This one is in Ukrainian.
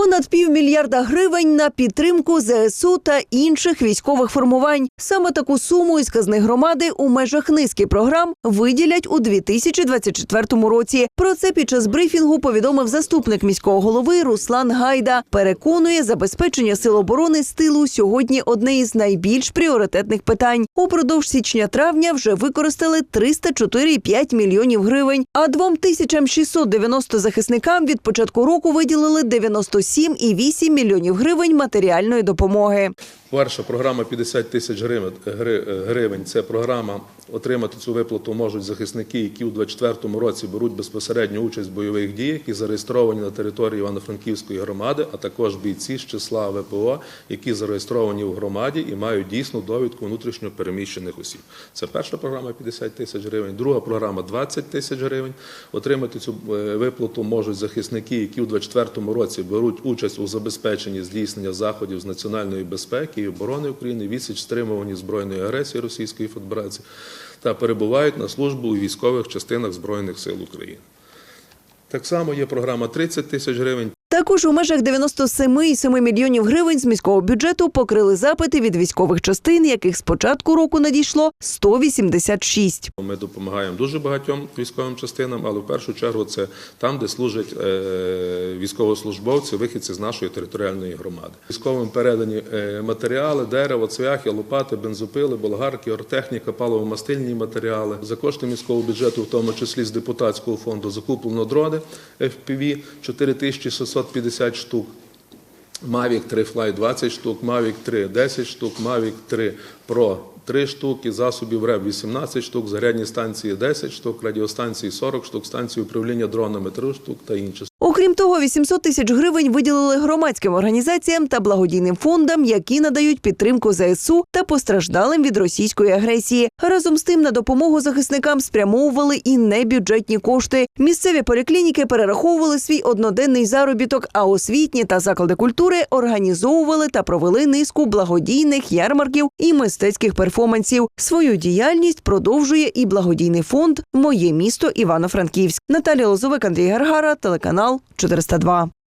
Понад півмільярда гривень на підтримку ЗСУ та інших військових формувань. Саме таку суму із казни громади у межах низки програм виділять у 2024 році. Про це під час брифінгу повідомив заступник міського голови Руслан Гайда. Переконує, забезпечення сил оборони з тилу сьогодні одне із найбільш пріоритетних питань. Упродовж січня-травня вже використали 304,5 мільйонів гривень, а 2690 захисникам від початку року виділили 97,8 мільйонів гривень матеріальної допомоги. Перша програма 50 тисяч гривень. Це програма отримати цю виплату можуть захисники, які у 2024 році беруть безпосередню участь в бойових діях, які зареєстровані на території Івано-Франківської громади, а також бійці з числа ВПО, які зареєстровані в громаді і мають дійсну довідку внутрішньо переміщених осіб. Це перша програма 50 тисяч гривень. Друга програма 20 тисяч гривень. Отримати цю е, виплату можуть захисники, які у 2024 році беруть участь у забезпеченні здійснення заходів з національної безпеки і оборони України, відсіч стримуванні збройної агресії Російської Федерації та перебувають на службу у військових частинах Збройних сил України. Так само є програма 30 тисяч гривень. Також у межах 97,7 мільйонів гривень з міського бюджету покрили запити від військових частин, яких з початку року надійшло 186. Ми допомагаємо дуже багатьом військовим частинам, але в першу чергу це там, де служать е, військовослужбовці, вихідці з нашої територіальної громади. Військовим передані е, матеріали, дерево, цвяхи, лопати, бензопили, болгарки, ортехніка, паливо-мастильні матеріали. За кошти міського бюджету, в тому числі з депутатського фонду, закуплено дрони FPV 4650 штук. Mavic 3 Fly 20 штук, Mavic 3 10 штук, Mavic 3 Pro 3 штуки, засобів РЕБ 18 штук, зарядні станції 10 штук, радіостанції 40 штук, станції управління дронами 3 штук та інше. Окрім того, 800 тисяч гривень виділили громадським організаціям та благодійним фондам, які надають підтримку ЗСУ та постраждалим від російської агресії. Разом з тим на допомогу захисникам спрямовували і небюджетні кошти. Місцеві поліклініки перераховували свій одноденний заробіток, а освітні та заклади культури організовували та провели низку благодійних ярмарків і мистецьких перформансів. Свою діяльність продовжує і благодійний фонд Моє місто Івано-Франківськ. Наталія Лозовик, Андрій Гаргара, телеканал 402.